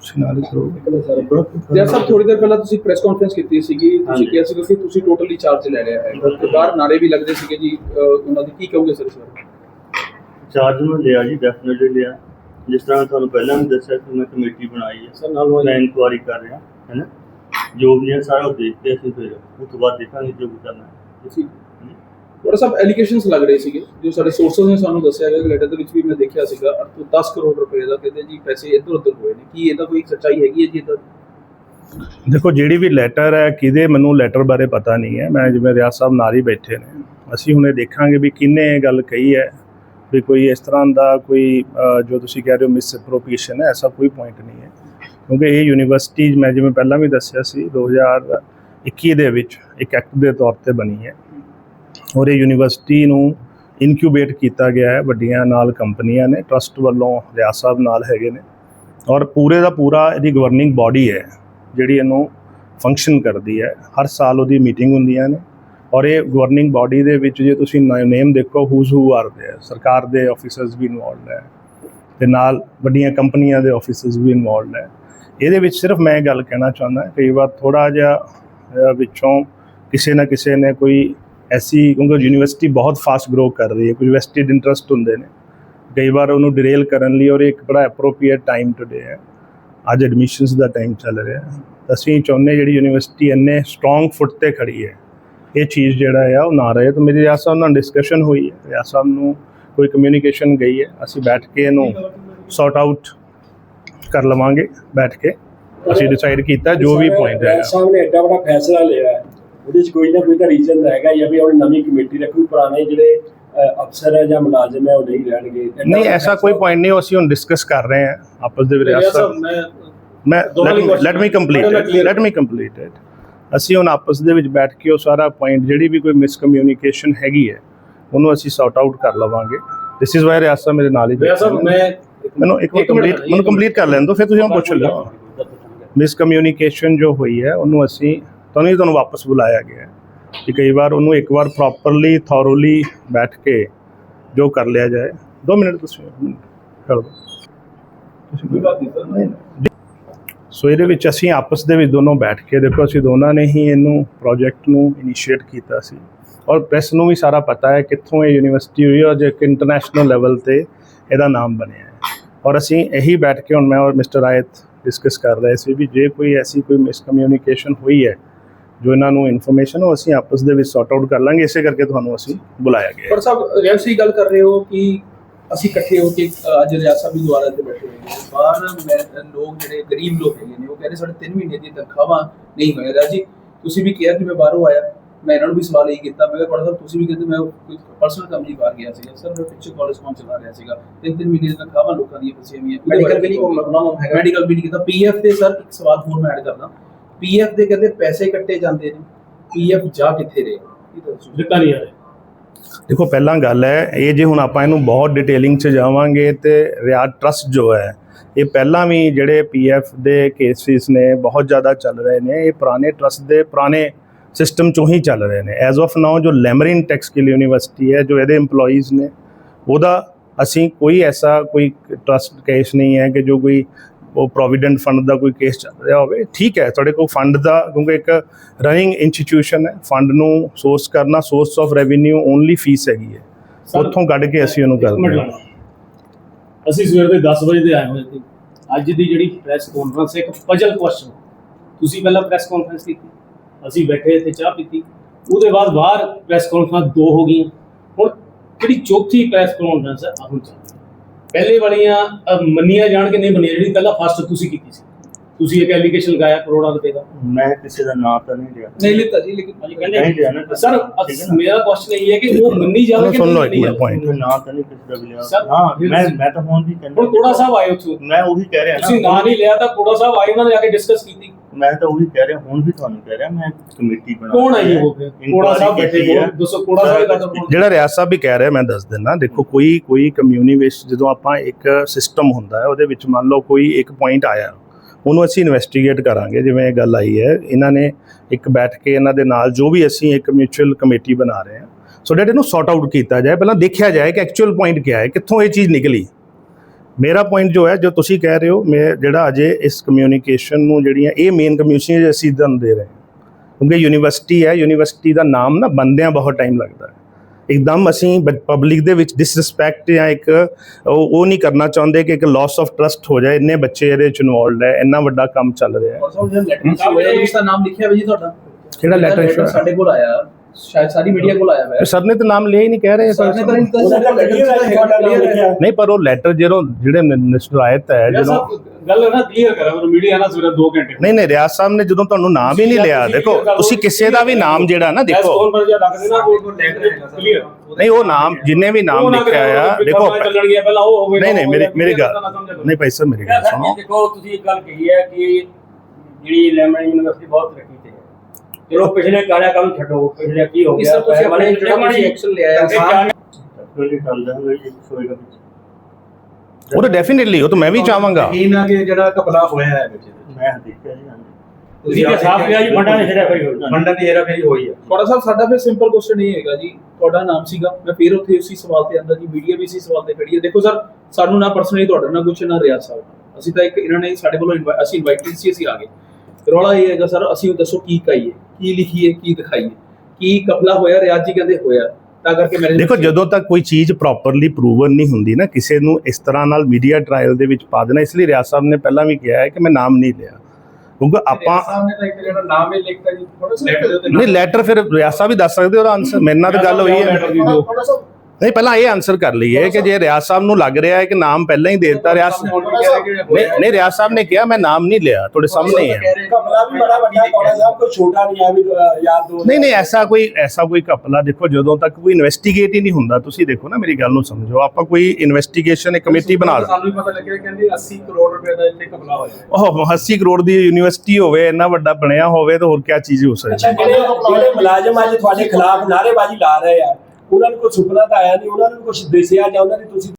ਤੁਸੀਂ ਨਾਲ ਹੀ ਕਰੋ ਜੈ ਸਾਹਿਬ ਥੋੜੀ ਦੇਰ ਪਹਿਲਾਂ ਤੁਸੀਂ ਪ੍ਰੈਸ ਕਾਨਫਰੰਸ ਕੀਤੀ ਸੀਗੀ ਤੁਸੀਂ ਕਿਹਾ ਸੀਗਾ ਕਿ ਤੁਸੀਂ ਟੋਟਲੀ ਚਾਰਜ ਲੈ ਲਿਆ ਹੈ ਤੇ ਬਾਹਰ ਨਾਰੇ ਵੀ ਲੱਗਦੇ ਸੀਗੇ ਜੀ ਉਹਨਾਂ ਦੀ। ਕੀ ਕਹੋਗੇ ਸਰ ਇਸ ਬਾਰੇ? ਚਾਰਜ ਮੈਂ ਲਿਆ ਜੀ ਡੈਫੀਨਿਟਲੀ ਲਿਆ। ਜਿਸ ਤਰ੍ਹਾਂ ਤੁਹਾਨੂੰ ਪਹਿਲਾਂ ਵੀ ਦੱਸਿਆ ਕਿ ਮੈਂ ਕਮੇਟੀ ਬਣਾਈ ਹੈ ਸਰ ਨਾਲ ਮੈਂ ਇਨਕੁਆਰੀ ਕਰ ਰਿਹਾ ਹੈ ਨਾ? ਜੋ ਵੀ ਹੈ ਸਾਰਾ ਉਹ ਦੇਖਦੇ ਅਸੀਂ ਫਿਰ। ਉਸ ਤੋਂ ਬਾਅਦ ਦੇਖਾਂਗੇ ਜੋ ਵੀ ਕਰਨਾ ਹੈ। ਸੀ ਬੜਾ ਸਭ ਐਲੀਗੇਸ਼ਨਸ ਲੱਗ ਰਹੇ ਸੀਗੇ, ਜੋ ਸਾਡੇ ਸੋਰਸਸ ਨੇ ਸਾਨੂੰ ਦੱਸਿਆ ਗਿਆ ਲੈਟਰ ਦੇ ਵਿੱਚ ਵੀ ਮੈਂ ਦੇਖਿਆ ਸੀਗਾ ਅਪ ਤੋਂ 10 ਕਰੋੜ ਰੁਪਏ ਦਾ ਕਹਿੰਦੇ ਜੀ ਪੈਸੇ ਇੱਧਰ ਉੱਧਰ ਹੋਏ ਨੇ। ਕੀ ਇਹਦਾ ਕੋਈ ਸੱਚਾਈ ਹੈਗੀ ਹੈ ਜੀ ਇਹਦਾ ਦੇਖੋ, ਜਿਹੜੀ ਵੀ ਲੈਟਰ ਹੈ, ਕਿਹਦੇ ਮੈਨੂੰ ਲੈਟਰ ਬਾਰੇ ਪਤਾ ਨਹੀਂ ਹੈ। ਮੈਂ ਜਿਵੇਂ ਰਿਆਜ਼ ਸਾਹਿਬ ਨਾਲ ਹੀ ਬੈਠੇ ਨੇ। ਅਸੀਂ ਹੁਣੇ ਦੇਖਾਂਗੇ ਵੀ ਕਿੰਨੇ ਇਹ ਗੱਲ ਕਹੀ ਹੈ, ਵੀ ਕੋਈ ਇਸ ਤਰ੍ਹਾਂ ਦਾ ਕੋਈ ਜੋ ਤੁਸੀਂ ਕਹਿ ਰਹੇ ਹੋ ਮਿਸ ਹੈ, ਐਸਾ ਕੋਈ ਪੁਆਇੰਟ ਨਹੀਂ ਹੈ। ਕਿਉਂਕਿ ਇਹ ਯੂਨੀਵਰਸਿਟੀ ਮੈਂ ਜਿਵੇਂ ਪਹਿਲਾਂ ਵੀ ਦੱਸਿਆ ਸੀ 2021 ਦੇ ਵਿੱਚ ਇੱਕ ਐਕਟ ਦੇ ਤੌਰ ਤੇ ਬਣੀ ਹੈ। ਔਰ ਇਹ ਯੂਨੀਵਰਸਿਟੀ ਨੂੰ ਇਨਕਿਊਬੇਟ ਕੀਤਾ ਗਿਆ ਹੈ, ਵੱਡੀਆਂ ਨਾਲ ਕੰਪਨੀਆਂ ਨੇ ਟਰਸਟ ਵੱਲੋਂ ਰਿਆਜ਼ ਸਾਹਿਬ ਨਾਲ ਹੈਗੇ ਨੇ ਔਰ ਪੂਰੇ ਦਾ ਪੂਰਾ ਇਹਦੀ ਗਵਰਨਿੰਗ ਬਾਡੀ ਹੈ, ਜਿਹੜੀ ਇਹਨੂੰ ਫੰਕਸ਼ਨ ਕਰਦੀ ਹੈ, ਹਰ ਸਾਲ ਉਹਦੀ ਮੀਟਿੰਗ ਹੁੰਦੀਆਂ ਨੇ ਔਰ ਇਹ ਗਵਰਨਿੰਗ ਬਾਡੀ ਦੇ ਵਿੱਚ ਜੇ ਤੁਸੀਂ ਨੇਮ ਦੇਖੋ ਹੂਜ਼ ਹੂ ਆਰ ਦੇ ਸਰਕਾਰ ਦੇ ਆਫੀਸਰਸ ਵੀ ਇਨਵੋਲਡ ਹੈ ਤੇ ਨਾਲ ਵੱਡੀਆਂ ਕੰਪਨੀਆਂ ਦੇ ਆਫੀਸਰਸ ਵੀ ਇਨਵੋਲਡ ਹੈ। ਇਹਦੇ ਵਿੱਚ ਸਿਰਫ ਮੈਂ ਇਹ ਗੱਲ ਕਹਿਣਾ ਚਾਹੁੰਦਾ, ਕਈ ਵਾਰ ਥੋੜਾ ਜਿਹਾ ਵਿੱਚੋਂ ਕਿਸੇ ਨਾ ਕਿਸੇ ਨੇ ਕੋਈ ਐਸੀ, ਕਿਉਂਕਿ ਯੂਨੀਵਰਸਿਟੀ ਬਹੁਤ ਫਾਸਟ ਗਰੋ ਕਰ ਰਹੀ ਹੈ, ਕੁਝ ਵੈਸਟਿਡ ਇੰਟਰਸਟ ਹੁੰਦੇ ਨੇ। ਕਈ ਵਾਰ ਉਹਨੂੰ ਡਿਰੇਲ ਕਰਨ ਲਈ ਔਰ ਇੱਕ ਬੜਾ ਐਪਰੋਪਰੀਏਟ ਟਾਈਮ ਟੁਡੇ ਹੈ। ਅੱਜ ਐਡਮਿਸ਼ਨਸ ਦਾ ਟਾਈਮ ਚੱਲ ਰਿਹਾ ਅਸੀਂ ਚਾਹੁੰਦੇ ਜਿਹੜੀ ਯੂਨੀਵਰਸਿਟੀ ਇੰਨੇ ਸਟਰੋਂਗ ਫੁੱਟ ਤੇ ਖੜੀ ਹੈ, ਇਹ ਚੀਜ਼ ਜਿਹੜਾ ਆ ਉਹ ਨਾ ਰਹੇ। ਤਾਂ ਮੇਰੀ ਰਿਆਸਤ ਸਾਹਿਬ ਨਾਲ ਡਿਸਕਸ਼ਨ ਹੋਈ ਹੈ। ਰਿਆਸਤ ਸਾਹਿਬ ਨੂੰ ਕੋਈ ਕਮਿਊਨੀਕੇਸ਼ਨ ਗਈ ਹੈ। ਅਸੀਂ ਬੈਠ ਕੇ ਇਹਨੂੰ ਸੌਰਟ ਆਊਟ ਕਰ ਲਵਾਂਗੇ, ਬੈਠ ਕੇ। ਅਸੀਂ ਡਿਸਾਈਡ ਕੀਤਾ ਜੋ ਵੀ ਪੁਆਇੰਟ ਹੈ। ਸਾਹਿਬ ਨੇ ਐਡਾ ਵੱਡਾ ਫੈਸਲਾ ਲਿਆ ਹੈ। ਉਹਦੇ 'ਚ ਕੋਈ ਨਾ ਕੋਈ ਤਾਂ ਰੀਜ਼ਨ ਹੈਗਾ ਜਾਂ ਵੀ ਉਹ ਨਵੀਂ ਕਮੇਟੀ ਰੱਖੂ ਪੁਰਾਣੇ ਜਿਹੜੇ ਅਫਸਰ ਹੈ ਜਾਂ ਮੁਲਾਜ਼ਮ ਹੈ ਉਹ ਨਹੀਂ ਰਹਿਣਗੇ। ਨਹੀਂ ਐਸਾ ਕੋਈ ਪੁਆਇੰਟ ਨਹੀਂ ਉਹ ਅਸੀਂ ਹੁਣ ਡਿਸਕਸ ਕਰ ਰਹੇ ਹਾਂ ਆਪਸ ਦੇ ਵਿੱਚ। ਸਾਹਿਬ ਮੈਂ let me complete let me complete it ਅਸੀਂ ਹੁਣ ਆਪਸ ਦੇ ਵਿੱਚ ਬੈਠ ਕੇ ਉਹ ਸਾਰਾ ਪੁਆਇੰਟ ਜਿਹੜੀ ਵੀ ਕੋਈ ਮਿਸਕਮਿਊਨੀਕੇਸ਼ਨ ਹੈਗੀ ਹੈ ਉਹਨੂੰ ਅਸੀਂ ਸੌਰਟ ਆਊਟ ਕਰ ਲਵਾਂਗੇ। ਦਿਸ ਇਜ਼ ਵਾਈ ਸਾਹਿਬ ਮੇਰੇ ਨਾਲ ਹੀ ਰਿਆ ਸਾਹਿਬ ਬੈਠੇ ਨੇ। ਮੈਂ ਮੈਨੂੰ ਇੱਕ ਵਾਰ ਕੰਪਲੀਟ ਮੈਨੂੰ ਕੰਪਲੀਟ ਕਰ ਲੈਣ ਦਿਓ ਫਿਰ ਤੁਸੀਂ ਹੁਣ ਪੁੱਛ ਲਿਓ। ਮਿਸਕਮਿਊਨੀਕੇਸ਼ਨ ਜੋ ਹੋਈ ਹੈ ਉਹਨੂੰ ਅਸੀਂ ਤੁਹਾਨੂੰ ਹੀ ਤੁਹਾਨੂੰ ਵਾਪਸ ਬੁਲਾਇਆ ਗਿਆ ਕਿ ਕਈ ਵਾਰ ਉਹਨੂੰ ਇੱਕ ਵਾਰ ਪ੍ਰੋਪਰਲੀ ਥੋਰੋਲੀ ਬੈਠ ਕੇ ਜੋ ਕਰ ਲਿਆ ਜਾਏ। 2 ਮਿੰਟ ਤੁਸੀਂ ਕਰ ਦਿਓ ਨਹੀਂ ਸੋ ਇਹਦੇ ਵਿੱਚ ਅਸੀਂ ਆਪਸ ਦੇ ਵਿੱਚ ਦੋਨੋਂ ਬੈਠ ਕੇ ਦੇਖੋ ਅਸੀਂ ਦੋਨਾਂ ਨੇ ਹੀ ਇਹਨੂੰ ਪ੍ਰੋਜੈਕਟ ਨੂੰ ਇਨੀਸ਼ੀਏਟ ਕੀਤਾ ਸੀ। ਔਰ ਪ੍ਰੈਸ ਨੂੰ ਵੀ ਸਾਰਾ ਪਤਾ ਹੈ ਕਿੱਥੋਂ ਇਹ ਯੂਨੀਵਰਸਿਟੀ ਹੋਈ ਔਰ ਜੇ ਇੰਟਰਨੈਸ਼ਨਲ ਲੈਵਲ ਤੇ ਇਹਦਾ ਨਾਮ ਬਣਿਆ ਹੈ। ਔਰ ਅਸੀਂ ਇਹੀ ਬੈਠ ਕੇ ਹੁਣ ਮੈਂ ਔਰ ਮਿਸਟਰ ਆਇਤ ਡਿਸਕਸ ਕਰ ਰਹੇ ਸੀ ਵੀ ਜੇ ਕੋਈ ਐਸੀ ਕੋਈ ਮਿਸਕਮਿਊਨੀਕੇਸ਼ਨ ਹੋਈ ਹੈ ਜੋ ਇਹਨਾਂ ਨੂੰ ਇਨਫੋਰਮੇਸ਼ਨ ਉਹ ਅਸੀਂ ਆਪਸ ਦੇ ਵਿੱਚ ਸੌਰਟ ਆਊਟ ਕਰ ਲਾਂਗੇ ਇਸੇ ਕਰਕੇ ਤੁਹਾਨੂੰ ਅਸੀਂ ਬੁਲਾਇਆ ਗਿਆ ਹੈ। ਪਰ ਸਾਹਿਬ ਰਿਆਸੀ ਗੱਲ ਕਰ ਰਹੇ ਹੋ ਕਿ ਅਸੀਂ ਇਕੱਠੇ ਹੋ ਕੇ ਅੱਜ ਰਿਆਸਾ ਵੀ ਦੁਆਰਾ ਤੇ ਬੈਠੇ ਹੋਏ ਨੇ। ਬਾਹਰ ਮੈਂ ਲੋਕ ਜਿਹੜੇ ਗਰੀਬ ਲੋਕ ਹੈਗੇ ਨੇ ਉਹ ਕਹਿੰਦੇ ਸਾਡੇ 3 ਮਹੀਨੇ ਦੀ ਤਨਖਾਹਾਂ ਨਹੀਂ ਹੋਇਆ ਰਾਜੀ ਤੁਸੀਂ ਵੀ ਕਿਹਾ ਕਿ ਮੈਂ ਬਾਹਰੋਂ ਆਇਆ। ਮੈਂ ਇਹਨਾਂ ਨੂੰ ਵੀ ਸਵਾਲ ਇਹ ਕੀਤਾ। ਮੈਂ ਕਿਹਾ ਕੋੜਾ ਸਾਹਿਬ ਤੁਸੀਂ ਵੀ ਕਹਿੰਦੇ ਮੈਂ ਕੋਈ ਪਰਸਨਲ ਕੰਮ ਲਈ ਬਾਹਰ ਗਿਆ ਸੀਗਾ। ਸਰ ਮੈਂ ਪਿੱਛੇ ਕਾਲਜ ਕੰਮ ਚਲਾ ਰਿਹਾ ਸੀਗਾ। ਤਿੰਨ ਤਿੰਨ ਮਹੀਨੇ ਦੀ ਤਨਖਾਹਾਂ ਲੋਕਾਂ ਦੀਆਂ ਫਸੀਆਂ ਹੋਈਆਂ। Medical bill ਉਹ minimum ਹੈਗਾ। ਮੈਡੀਕਲ ਬਿਲ ਕੀਤਾ। ਪੀਐਫ ਤੇ ਸਰ ਇੱਕ ਸਵਾਲ ਹੋਰ ਮੈਂ ਐਡ ਕਰਦਾ। ਪੀਐਫ ਦੇ ਕਹਿੰਦੇ ਪੈਸੇ ਕੱਟੇ ਜਾਂਦੇ ਨੇ ਪੀਐਫ ਜਾ ਕਿੱਥੇ ਰਹੇ? ਇਹ ਤਾਂ ਦੱਸੋ ਦਿੱਤਾ ਨਹੀਂ ਆ ਰਿਹਾ। ਦੇਖੋ ਪਹਿਲਾਂ ਗੱਲ ਹੈ ਇਹ ਜੇ ਹੁਣ ਆਪਾਂ ਇਹਨੂੰ ਬਹੁਤ ਡਿਟੇਲਿੰਗ 'ਚ ਜਾਵਾਂਗੇ ਤੇ ਰਿਆਦ ਟਰਸਟ ਜੋ ਹੈ ਇਹ ਪਹਿਲਾਂ ਵੀ ਜਿਹੜੇ ਪੀਐਫ ਦੇ ਕੇਸਿਸ ਨੇ ਬਹੁਤ ਜ਼ਿਆਦਾ ਚੱਲ ਰਹੇ ਨੇ। ਇਹ ਪੁਰਾਣੇ ਟਰਸਟ ਦੇ ਪੁਰਾਣੇ ਸਿਸਟਮ 'ਚੋਂ ਹੀ ਚੱਲ ਰਹੇ ਨੇ। ਐਜ਼ ਆਫ ਨਾਓ ਜੋ ਲੈਮਰਿਨ ਟੈਕਸਕਿਲ ਯੂਨੀਵਰਸਿਟੀ ਹੈ ਜੋ ਇਹਦੇ EMPLOYEES ਨੇ ਉਹਦਾ ਅਸੀਂ ਕੋਈ ਐਸਾ ਕੋਈ ਟਰਸਟ ਕੇਸ ਨਹੀਂ ਹੈ ਕਿ ਜੋ ਕੋਈ ਉਹ ਪ੍ਰੋਵੀਡੈਂਟ ਫੰਡ ਦਾ ਕੋਈ ਕੇਸ ਚੱਲ ਰਿਹਾ ਹੋਵੇ ਠੀਕ ਹੈ ਤੁਹਾਡੇ ਕੋਲ ਫੰਡ ਦਾ ਕਿਉਂਕਿ ਇੱਕ ਰਨਿੰਗ ਇੰਸਟੀਟਿਊਸ਼ਨ ਹੈ ਫੰਡ ਨੂੰ ਸੋਰਸ ਕਰਨਾ source of revenue only fees ਹੈਗੀ ਹੈ। ਉੱਥੋਂ ਕੱਢ ਕੇ ਅਸੀਂ ਉਹਨੂੰ ਕਰਦੇ ਹਾਂ। ਅਸੀਂ ਸਵੇਰ ਦੇ 10 ਵਜੇ ਦੇ ਆਏ ਹੋਏ ਸੀ। ਅੱਜ ਦੀ ਜਿਹੜੀ ਪ੍ਰੈਸ ਕਾਨਫਰੰਸ ਇੱਕ ਪਜਲ ਕੁਐਸਚਨ ਤੁਸੀਂ ਪਹਿਲਾਂ ਪ੍ਰੈਸ ਕਾਨਫਰੰਸ ਕੀਤੀ। ਅਸੀਂ ਬੈਠੇ ਤੇ ਚਾਹ ਪੀਤੀ। ਉਹਦੇ ਬਾਅਦ ਬਾਹਰ ਪ੍ਰੈਸ ਕਾਨਫਰੰਸ ਦੋ ਹੋ ਗਈਆਂ। ਹੁਣ ਜਿਹੜੀ ਚੌਥੀ ਪ੍ਰੈਸ ਕਾਨਫਰੰਸ ਹੈ ਹੁਣ ਚੱਲ ਹੈ। ਪਹਿਲੇ ਵਾਲੀਆਂ ਅਹ, ਮੰਨੀਆਂ ਜਾਣ ਕੇ ਨਹੀਂ ਮੰਨੀਆਂ ਜਿਹੜੀ ਪਹਿਲਾਂ ਫਸਟ ਤੁਸੀਂ ਕੀਤੀ ਸੀ। ਤੁਸੀਂ ਇੱਕ ਐਲੀਗੇਸ਼ਨ ਲਗਾਇਆ ਕਰੋੜਾਂ ਰੁਪਏ ਦਾ? ਮੈਂ ਕਿਸੇ ਦਾ ਨਾਂ ਤਾਂ ਨਹੀਂ ਲਿਆ। ਨਹੀਂ ਲਿੱਤਾ ਜੀ ਲੇਕਿਨ ਨਹੀਂ ਲਿਆ ਨਾ ਕਹਿੰਦੇ ਸਰ ਹੈ? ਮੇਰਾ ਕੁਐਸਚਨ ਇਹ ਹੈ ਕਿ ਉਹ ਮੰਨੀ ਜਾਣ ਕੇ ਸੁਣ ਲਓ ਨਹੀਂ ਇੱਕ ਮੰਨੀ ਮਿੰਟ ਪੁਆਇੰਟ ਮੈਂ ਨਾਂ ਤਾਂ ਨਹੀਂ ਕਿਸੇ ਦਾ ਲਿਆ। ਹਾਂ ਮੈਂ ਮੈਂ ਤਾਂ ਹੁਣ ਵੀ ਕਹਿੰਦਾ। ਹੁਣ ਕੋੜਾ ਸਾਹਿਬ ਆਏ ਉੱਥੋਂ। ਮੈਂ ਉਹੀ ਕਹਿ ਰਿਹਾ ਤੁਸੀਂ ਨਾਂ ਨਹੀਂ ਲਿਆ ਤਾਂ ਕੋੜਾ ਸਾਹਿਬ ਆਏ ਉਹਨਾਂ ਨੇ ਆ ਕੇ ਡਿਸਕਸ ਕੀਤੀ। ਮੈਂ ਤਾਂ ਉਹੀ ਕਹਿ ਰਿਹਾ ਹੁਣ ਵੀ ਤੁਹਾਨੂੰ ਕਹਿ ਰਿਹਾ ਮੈਂ ਕਮੇਟੀ ਬਣਾ ਕੌਣ ਹੈ ਜੀ ਉਹ ਫਿਰ? ਕੋੜਾ ਸਾਹਿਬ ਬੈਠੇ ਕੋਲ ਦੱਸੋ ਕੋੜਾ ਸਾਹਿਬ ਦਾ ਕੌਣ ਜਿਹੜਾ ਰਿਆਸਤ ਸਾਹਿਬ ਵੀ ਕਹਿ ਰਿਹਾ ਮੈਂ ਦੱਸ ਦਿੰਦਾ। ਦੇਖੋ ਕੋਈ ਕੋਈ ਕਮਿਊਨੀਵੇਸ਼ਨ ਜਦੋਂ ਆਪਾਂ ਇੱਕ ਸਿਸਟਮ ਹੁੰਦਾ ਹੈ ਉਹਦੇ ਵਿੱਚ ਮੰਨ ਲਓ ਕੋਈ ਇੱਕ ਪੁਆਇੰਟ ਆਇਆ ਉਹਨੂੰ ਅਸੀਂ ਇਨਵੈਸਟੀਗੇਟ ਕਰਾਂਗੇ, ਜਿਵੇਂ ਇਹ ਗੱਲ ਆਈ ਹੈ। ਇਹਨਾਂ ਨੇ ਇੱਕ ਬੈਠ ਕੇ ਇਹਨਾਂ ਦੇ ਨਾਲ ਜੋ ਵੀ ਅਸੀਂ ਇੱਕ ਮਿਊਚੁਅਲ ਕਮੇਟੀ ਬਣਾ ਰਹੇ ਹਾਂ ਸੋ ਡੈਟ ਇਹਨੂੰ ਸੌਰਟ ਆਊਟ ਕੀਤਾ ਜਾਏ। ਪਹਿਲਾਂ ਦੇਖਿਆ ਜਾਏ ਕਿ ਐਕਚੁਅਲ ਪੁਆਇੰਟ ਕੀ ਹੈ, ਕਿੱਥੋਂ ਇਹ ਚੀਜ਼ ਨਿਕਲੀ। ਮੇਰਾ ਪੁਆਇੰਟ ਜੋ ਹੈ, ਜੋ ਤੁਸੀਂ ਕਹਿ ਰਹੇ ਹੋ, ਮੈਂ ਜਿਹੜਾ ਅਜੇ ਇਸ ਕਮਿਊਨੀਕੇਸ਼ਨ ਨੂੰ ਜਿਹੜੀਆਂ ਇਹ ਮੇਨ ਕਮਿਊਨੀਕੇਸ਼ਨ ਅਸੀਂ ਦਮ ਦੇ ਰਹੇ ਹਾਂ। ਕਿਉਂਕਿ ਯੂਨੀਵਰਸਿਟੀ ਹੈ ਯੂਨੀਵਰਸਿਟੀ ਦਾ ਨਾਮ ਨਾ ਬੰਦਿਆਂ ਬਹੁਤ ਟਾਈਮ ਲੱਗਦਾ ਹੈ। ਇੱਕਦਮ ਅਸੀਂ ਪਬਲਿਕ ਦੇ ਵਿੱਚ ਡਿਸਰਿਸਪੈਕਟ ਜਾਂ ਇੱਕ ਉਹ ਨਹੀਂ ਕਰਨਾ ਚਾਹੁੰਦੇ ਕਿ ਇੱਕ ਲਾਸ ਆਫ ਟਰਸਟ ਹੋ ਜਾਏ। ਇੰਨੇ ਬੱਚੇ ਇਹਦੇ ਵਿੱਚ ਇਨਵੋਲਡ ਹੈ। ਇੰਨਾ ਵੱਡਾ ਕੰਮ ਚੱਲ ਰਿਹਾ ਹੈ। ਔਰ ਸਾਹਿਬ ਜਿਹੜਾ ਲੈਟਰ ਇਸ਼ੂ ਹੋਇਆ ਉਸ ਦਾ ਨਾਮ ਲਿਖਿਆ ਹੋਇਆ ਜੀ ਤੁਹਾਡਾ? ਕਿਹੜਾ ਹੋਇਆ? ਸਾਡੇ ਕੋਲ ਆਇਆ। ਸ਼ਾਇਦ ਸਾਰੀ ਮੀਡੀਆ ਕੋਲ ਆਇਆ ਹੋਇਆ ਸਰ ਨੇ ਤਾਂ ਨਾਮ ਲਿਆ ਹੀ ਨਹੀਂ ਕਹਿ ਰਹੇ ਸਰ ਨੇ ਤਾਂ ਨਹੀਂ ਉਹਦਾ ਹੈ, ਨਾਮ ਲਿਖਿਆ। ਨਹੀਂ ਪਰ ਉਹ ਲੈਟਰ ਜਦੋਂ ਜਿਹੜੇ ਨਿਸ਼ਚਿਤ ਹੈ ਜਿਹੜਾ ਜਦੋਂ ਗੱਲ ਨਾ ਕਲੀਅਰ ਕਰਾਂ ਮੈਨੂੰ ਮੀਡੀਆ ਨਾਲ ਸਵੇਰੇ 2 ਘੰਟੇ ਨਹੀਂ ਨਹੀਂ ਰਿਆਜ਼ ਸਾਹਿਬ ਨੇ ਜਦੋਂ ਤੁਹਾਨੂੰ ਨਾਮ ਹੀ ਨਹੀਂ ਲਿਆ ਦੇਖੋ ਤੁਸੀਂ ਕਿਸੇ ਦਾ ਵੀ ਨਾਮ ਜਿਹੜਾ ਨਾ ਦੇਖੋ ਕੌਣ ਪਰ ਜਿਆ ਲੱਗਦੇ ਨਾ ਉਹ ਕਲੀਅਰ ਨਹੀਂ ਉਹ ਨਾਮ ਜਿੰਨੇ ਵੀ ਨਾਮ ਲਿਖਿਆ ਆ ਦੇਖੋ ਚੱਲਣ ਗਿਆ ਪਹਿਲਾਂ ਉਹ ਹੋਵੇ ਨਹੀਂ ਨਹੀਂ ਮੇਰੀ ਮੇਰੀ ਗੱਲ ਨਹੀਂ ਭਾਈ ਸਾਹਿਬ ਮੇਰੀ ਗੱਲ ਸੁਣੋ ਦੇਖੋ ਤੁਸੀਂ ਇੱਕ ਗੱਲ ਕਹੀ ਹੈ ਕਿ ਜਿਹੜੀ ਲੈਮਨ ਯੂਨੀਵਰਸਿਟੀ ਬਹੁਤ ਤਰੱਕੀ ਤੇ ਹੈ ਚਲੋ ਪਿਛਲੇ ਕਾਲਾ ਕੰਮ ਛੱਡੋ ਪਿਛਲੇ ਕੀ ਹੋ ਗਿਆ ਤੁਸੀਂ ਆਪਣੇ ਜਿਹੜਾ ਐਕਸ਼ਨ ਲਿਆ ਕੋਈ ਇੱਕ ਹੋਏਗਾ ਵਿੱਚ ਉਹ ਤਾਂ ਡੈਫੀਨਿਟਲੀ ਉਹ ਤਾਂ ਮੈਂ ਵੀ ਚਾਹਾਂਗਾ। ਯਕੀਨ ਆ ਕਿ ਜਿਹੜਾ ਕਪਲਾ ਹੋਇਆ ਹੈ ਬੱਚੇ ਮੈਂ ਦੇਖਿਆ ਜੀ ਤੁਸੀਂ ਤਾਂ ਸਾਫ਼ ਕਿਹਾ ਜੀ ਫੰਡਾਂ ਨੇ ਸਿਰੇ ਫਰੀ ਹੋਈ। ਮੰਡਨ ਦੀ ਹੇਰਾਫੇਰੀ ਹੋਈ ਹੈ ਥੋੜਾ ਸਾਹਿਬ ਸਾਡਾ ਫਿਰ ਸਿੰਪਲ ਕੁਐਸਚਨ ਇਹ ਹੈਗਾ ਜੀ ਤੁਹਾਡਾ ਨਾਮ ਸੀਗਾ ਮੈਂ ਫਿਰ ਉੱਥੇ ਉਸੇ ਸਵਾਲ ਤੇ ਆਂਦਾ ਜੀ ਮੀਡੀਆ ਵੀ ਇਸੇ ਸਵਾਲ ਤੇ ਖੜੀ ਹੈ ਦੇਖੋ ਸਰ ਸਾਨੂੰ ਨਾ ਪਰਸਨਲੀ ਤੁਹਾਡਾ ਨਾਲ ਕੁਛ ਨਾ ਰਿਆਜ਼ ਸਾਹਿਬ। ਅਸੀਂ ਤਾਂ ਇੱਕ ਇਹਨਾਂ ਨੇ ਸਾਡੇ ਵੱਲੋਂ ਅਸੀਂ ਇਨਵਾਈਟਡ ਸੀ ਅਸੀਂ ਆ ਗਏ। ਰੌਲਾ ਇਹ ਹੈਗਾ ਸਰ ਅਸੀਂ ਦੱਸੋ ਕੀ ਕਹੀਏ ਕੀ ਲਿਖੀਏ ਕੀ ਦਿਖਾਈਏ ਕੀ ਕਪਲਾ ਹੋਇਆ ਰਿਆਜ਼ ਜੀ ਕਹਿੰਦੇ ਹੋਇਆ ਤਾਂ ਕਰਕੇ ਮੇਰੇ ਦੇਖੋ ਜਦੋਂ ਤੱਕ ਕੋਈ ਚੀਜ਼ ਪ੍ਰੋਪਰਲੀ ਪ੍ਰੂਵਨ ਨਹੀਂ ਹੁੰਦੀ ਨਾ ਕਿਸੇ ਨੂੰ ਇਸ ਤਰ੍ਹਾਂ ਨਾਲ ਮੀਡੀਆ ਟ੍ਰਾਇਲ ਦੇ ਵਿੱਚ ਪਾ ਦੇਣਾ ਇਸ ਲਈ ਰਿਆਜ਼ ਸਾਹਿਬ ਨੇ ਪਹਿਲਾਂ ਵੀ ਕਿਹਾ ਹੈ ਕਿ ਮੈਂ ਨਾਮ ਨਹੀਂ ਲਿਆ। ਕਿਉਂਕਿ ਆਪਾਂ ਸਾਹਿਬ ਨੇ ਤਾਂ ਇੱਕ ਜਿਹੜਾ ਨਾਮ ਹੀ ਲਿਖਤਾ ਜੀ ਥੋੜਾ ਲੈਟਰ ਦੇ ਉੱਤੇ ਨਹੀਂ ਲੈਟਰ ਫਿਰ ਰਿਆਜ਼ ਸਾਹਿਬ ਵੀ ਦੱਸ ਸਕਦੇ ਉਹਦਾ ਆਨਸਰ ਮੇਰੇ ਨਾਲ ਤਾਂ ਗੱਲ ਹੋਈ ਹੈ। ਥੋੜਾ ਸਾ ਨਹੀਂ ਪਹਿਲਾਂ ਇਹ ਆਨਸਰ ਕਰ ਲਈਏ ਕਿ ਜੇ ਰਿਆਜ਼ ਸਾਹਿਬ ਨੂੰ ਲੱਗ ਰਿਹਾ ਹੈ ਕਿ ਨਾਮ ਪਹਿਲਾਂ ਹੀ ਦੇ ਦਿੱਤਾ ਰਿਆਜ਼ ਨਹੀਂ ਨਹੀਂ ਰਿਆਜ਼ ਸਾਹਿਬ ਨੇ ਕਿਹਾ ਮੈਂ ਨਾਮ ਨਹੀਂ ਲਿਆ ਤੁਹਾਡੇ ਸਾਹਮਣੇ ਹੀ ਹੈ। ਕਪਲਾ ਵੀ ਬੜਾ ਵੱਡਾ ਹੈ ਥੋੜਾ ਸਾਹਿਬ ਕੋਈ ਛੋਟਾ ਨਹੀਂ ਹੈ ਵੀ ਅ, ਯਾਰ ਦੋ ਨਹੀਂ ਨਹੀਂ ਐਸਾ ਕੋਈ ਐਸਾ ਕੋਈ ਘਪਲਾ ਦੇਖੋ ਜਦੋਂ ਤੱਕ ਕੋਈ ਇਨਵੈਸਟੀਗੇਟ ਹੀ ਨਹੀਂ ਹੁੰਦਾ ਤੁਸੀਂ ਦੇਖੋ ਨਾ ਮੇਰੀ ਗੱਲ ਨੂੰ ਸਮਝੋ। ਆਪਾਂ ਕੋਈ ਇਨਵੈਸਟੀਗੇਸ਼ਨ ਇੱਕ ਕਮੇਟੀ ਬਣਾ ਲਓ ਸਾਨੂੰ ਵੀ ਪਤਾ ਲੱਗਿਆ ਕਹਿੰਦੇ 80 ਕਰੋੜ ਰੁਪਏ ਦਾ ਇੱਥੇ ਕਪਲਾ ਹੋਇਆ। ਉਹ 80 ਕਰੋੜ ਦੀ ਯੂਨੀਵਰਸਿਟੀ ਹੋਵੇ ਇੰਨਾ ਵੱਡਾ ਬਣਿਆ ਹੋਵੇ ਤਾਂ ਹੋਰ ਕੀ ਚੀਜ਼ ਹੋ ਸਕਦੀ? ਹੈ ਜਿਹੜੇ ਮੁਲਾਜ਼ਮ ਅੱਜ ਤੁਹਾਡੇ ਖਿਲਾਫ ਨਾਅਰੇਬਾਜ਼ੀ ਲਾ ਰਹੇ ਆ ਉਹਨਾਂ ਨੂੰ ਕੋਈ ਸੁਪਨਾ ਤਾਂ ਆਇਆ ਨਹੀਂ, ਉਹਨਾਂ ਨੂੰ ਕੁਝ ਦਿਸਿਆ ਜਾਂ ਉਹਨਾਂ ਦੀ ਤੁਸੀਂ